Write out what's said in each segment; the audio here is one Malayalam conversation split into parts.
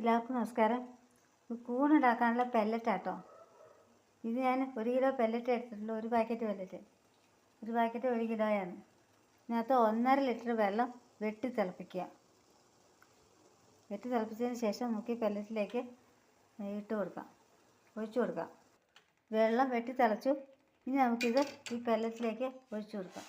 എല്ലാവർക്കും നമസ്കാരം. കൂണുണ്ടാക്കാനുള്ള പെല്ലറ്റാട്ടോ ഇത് ഞാൻ ഒരു കിലോ പെല്ലറ്റ് എടുത്തിട്ടുണ്ട് ഒരു പാക്കറ്റ് പെല്ലറ്റ് ഒരു പാക്കറ്റ് ഒരു കിലോയാണ് ഇതിനകത്ത് ഒന്നര ലിറ്റർ വെള്ളം വെട്ടി തിളപ്പിക്കുക. വെട്ടി തിളപ്പിച്ചതിന് ശേഷം നമുക്ക് പെല്ലറ്റിലേക്ക് ഇട്ട് കൊടുക്കാം. ഒഴിച്ചു കൊടുക്കാം. വെള്ളം വെട്ടി തിളച്ചു. ഇനി നമുക്കിത് ഈ പെല്ലറ്റിലേക്ക് ഒഴിച്ചു കൊടുക്കാം.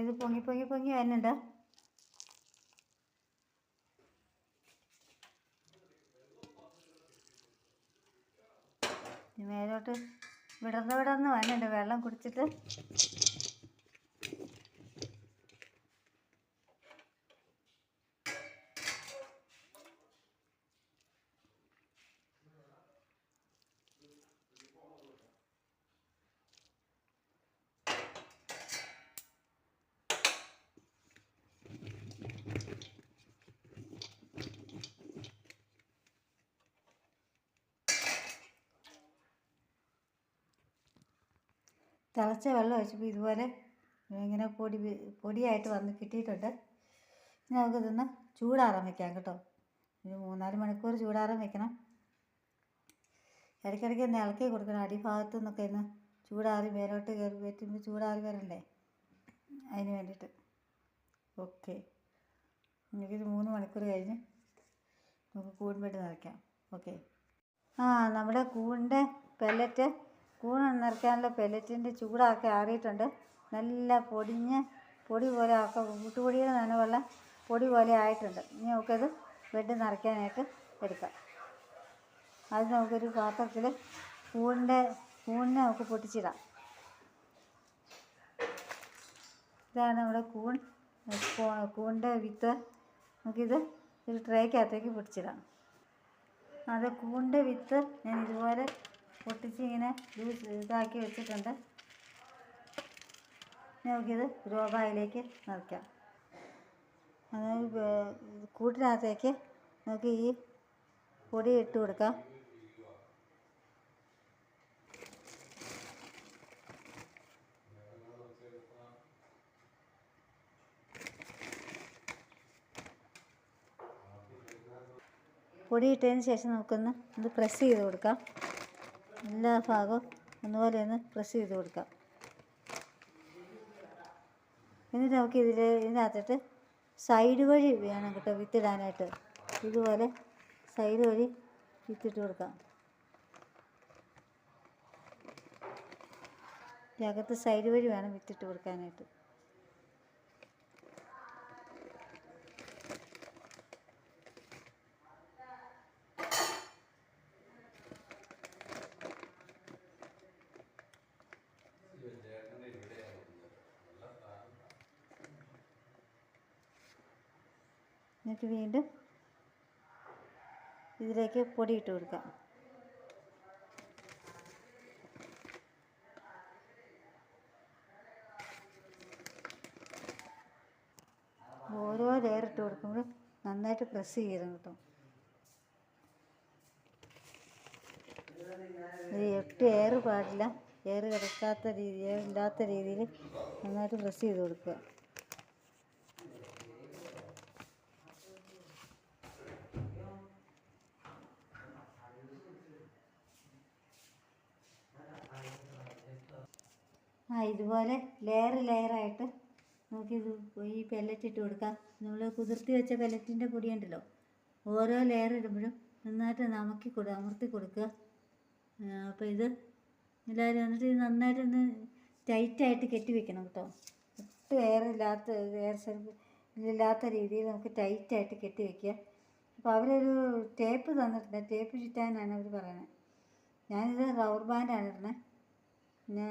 ഇത് പൊങ്ങി പൊങ്ങി പൊങ്ങി വരുന്നുണ്ട്. മേലോട്ട് വിടർന്ന് വിടർന്ന് വരുന്നുണ്ട് വെള്ളം കുടിച്ചിട്ട്. തിളച്ച വെള്ളം ഒഴിച്ചപ്പോൾ ഇതുപോലെ ഇങ്ങനെ പൊടി പൊടിയായിട്ട് വന്ന് കിട്ടിയിട്ടുണ്ട്. ഇനി നമുക്ക് നമുക്കിതൊന്ന് ചൂടാറാൻ വെക്കാം കേട്ടോ. ഒരു മൂന്നാൽ മണിക്കൂർ ചൂടാറാൻ വെക്കണം. ഇടയ്ക്കിടയ്ക്ക് ഒന്ന് ഇളക്കി കൊടുക്കണം. അടിഭാഗത്തു നിന്നൊക്കെ ഒന്ന് ചൂടാറി മേലോട്ട് കയറി പറ്റുമ്പോൾ ചൂടാറി വരണ്ടേ? അതിന് വേണ്ടിയിട്ട്. ഓക്കെ. എനിക്കൊരു മൂന്ന് മണിക്കൂർ കഴിഞ്ഞ് നമുക്ക് കൂൺ വെട്ടി നിറയ്ക്കാം. ഓക്കെ. ആ നമ്മുടെ കൂണിന്റെ പെല്ലറ്റ് കൂൺ നിറയ്ക്കാനുള്ള പെലറ്റിന്റെ ചൂടാക്കി ആറിയിട്ടുണ്ട്. നല്ല പൊടിഞ്ഞ് പൊടി പോലെ ഒക്കെ കൂട്ടുപൊടിയുടെ നനവുള്ള പൊടി പോലെ ആയിട്ടുണ്ട്. ഇനി നമുക്കത് ബെഡ് നിറയ്ക്കാനായിട്ട് എടുക്കാം. അത് നമുക്കൊരു പാത്രത്തിൽ കൂണിന്റെ കൂണിനെ നമുക്ക് പൊട്ടിച്ചിടാം. ഇതാണ് നമ്മുടെ കൂൺ. കൂണിന്റെ വിത്ത് നമുക്കിത് ഒരു ട്രേക്കകത്തേക്ക് പൊട്ടിച്ചിടാം. അത് കൂണിന്റെ വിത്ത് ഞാൻ ഇതുപോലെ ഇങ്ങനെ ജ്യൂസ് ഇതാക്കി വെച്ചിട്ടുണ്ട്. നമുക്കിത് രോബായിലേക്ക് നിറയ്ക്കാം കൂട്ടിനകത്തേക്ക് നമുക്ക് ഈ പൊടി ഇട്ട് കൊടുക്കാം. പൊടി ഇട്ടതിന് ശേഷം നമുക്കൊന്ന് ഇത് പ്രസ് ചെയ്ത് കൊടുക്കാം. എല്ലാ ഭാഗവും ഒന്നുപോലെ ഒന്ന് പ്രസ് ചെയ്ത് കൊടുക്കാം. എന്നിട്ട് നമുക്ക് ഇതിൽ ഇതിനകത്തിട്ട് സൈഡ് വഴി വേണം കേട്ടോ വിത്തിടാനായിട്ട്. ഇതുപോലെ സൈഡ് വഴി വിത്തിട്ട് കൊടുക്കാം. അകത്ത് സൈഡ് വഴി വേണം വിത്തിട്ട് കൊടുക്കാനായിട്ട്. എന്നിട്ട് വീണ്ടും ഇതിലേക്ക് പൊടി ഇട്ട് കൊടുക്കാം ഓരോ ലെയർ ഇട്ട് കൊടുക്കുമ്പോൾ നന്നായിട്ട് പ്രസ് ചെയ്യണം കേട്ടോ. ഇത് എട്ട് എയർ പാടില്ല. എയർ കിടക്കാത്ത രീതി എയർ ഇല്ലാത്ത രീതിയിൽ നന്നായിട്ട് പ്രസ് ചെയ്ത് കൊടുക്കുക. ആ ഇതുപോലെ ലെയർ ലെയറായിട്ട് നമുക്കിത് ഈ പെല്ലറ്റ് ഇട്ട് കൊടുക്കാം. നമ്മൾ കുതിർത്തി വെച്ച പെല്ലറ്റിന്റെ പൊടി ഉണ്ടല്ലോ ഓരോ ലെയർ ഇടുമ്പോഴും നന്നായിട്ട് നമക്കി കൊടു അമർത്തി കൊടുക്കുക. അപ്പോൾ ഇത് എല്ലാവരും എന്നിട്ട് ഇത് നന്നായിട്ടൊന്ന് ടൈറ്റായിട്ട് കെട്ടി വെക്കണം കേട്ടോ. ഒട്ടും എയർ ഇല്ലാത്ത എയർ ഇല്ലാത്ത രീതിയിൽ നമുക്ക് ടൈറ്റായിട്ട് കെട്ടി വെക്കുക. അപ്പോൾ അവരൊരു ടേപ്പ് തന്നിട്ടുണ്ട്. ടേപ്പ് ചുറ്റാനാണ് അവർ പറയുന്നത്. ഞാനിത് റബ്ബർ ബാൻഡാണ് ഇടുന്നത്. പിന്നെ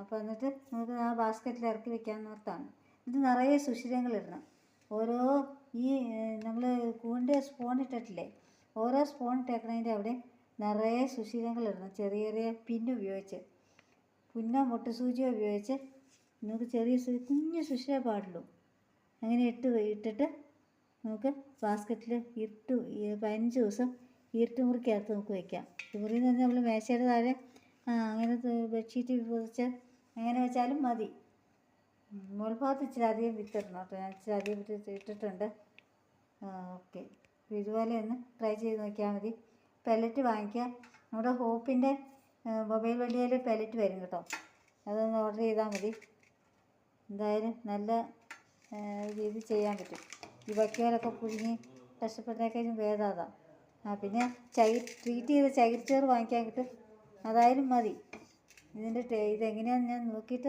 അപ്പോൾ എന്നിട്ട് നമുക്ക് ആ ബാസ്ക്കറ്റിൽ ഇറക്കി വെക്കാമെന്ന് ഓർത്താണ്. ഇത് നിറയെ സുഷിരങ്ങൾ ഇടണം. ഓരോ ഈ നമ്മൾ കൂണിന്റെ സ്പൂൺ ഇട്ടിട്ടില്ലേ? ഓരോ സ്പൂൺ ഇട്ടേക്കണതിന്റെ അവിടെ നിറയെ സുഷിരങ്ങൾ ഇടണം. ചെറിയ ചെറിയ പിന്ന് ഉപയോഗിച്ച്. മുട്ട സൂചിയോ ഉപയോഗിച്ച് നമുക്ക് ചെറിയ കുഞ്ഞു സുഷിരേ പാടുള്ളൂ. അങ്ങനെ ഇട്ട് ഇട്ടിട്ട് നമുക്ക് ബാസ്ക്കറ്റിൽ ഇരുട്ട് പതിനഞ്ച് ദിവസം ഇരുട്ട് മുറിക്കകത്ത് നമുക്ക് വയ്ക്കാം പറഞ്ഞാൽ നമ്മൾ മേശയുടെ താഴെ അങ്ങനെ ബെഡ്ഷീറ്റ് പൊതിച്ച് എങ്ങനെ വെച്ചാലും മതി. മുൽഭാഗത്ത് ഇച്ചിരി അധികം വിത്തിടണം കേട്ടോ. ഞാൻ ഇച്ചിരി അധികം വിത്ത് ഇട്ടിട്ടുണ്ട്. ഓക്കെ. ഇതുപോലെ ഒന്ന് ട്രൈ ചെയ്ത് നോക്കിയാൽ മതി. പെലറ്റ് വാങ്ങിക്കുക. നമ്മുടെ ഹോപ്പിന്റെ മൊബൈൽ വണ്ടിയിൽ പെലറ്റ് വരും കേട്ടോ. അതൊന്ന് ഓർഡർ ചെയ്താൽ മതി. എന്തായാലും നല്ല രീതി ചെയ്യാൻ പറ്റും. ഈ വയ്ക്കോലൊക്കെ പുഴുങ്ങി കഷ്ടപ്പെട്ടേക്കാളും ഭേദം അതാ. ആ പിന്നെ ചകി ട്രീറ്റ് ചെയ്ത ചകിരിച്ചോറ് വാങ്ങിക്കാൻ കിട്ടും. അതായാലും മതി. ഇതിന്റെ ടേ- ഇതെങ്ങനെയാണെന്ന് ഞാൻ നോക്കിയിട്ട്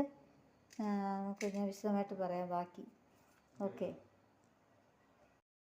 നമുക്ക് ഞാൻ വിശദമായിട്ട് പറയാം. ബാക്കി. ഓക്കെ.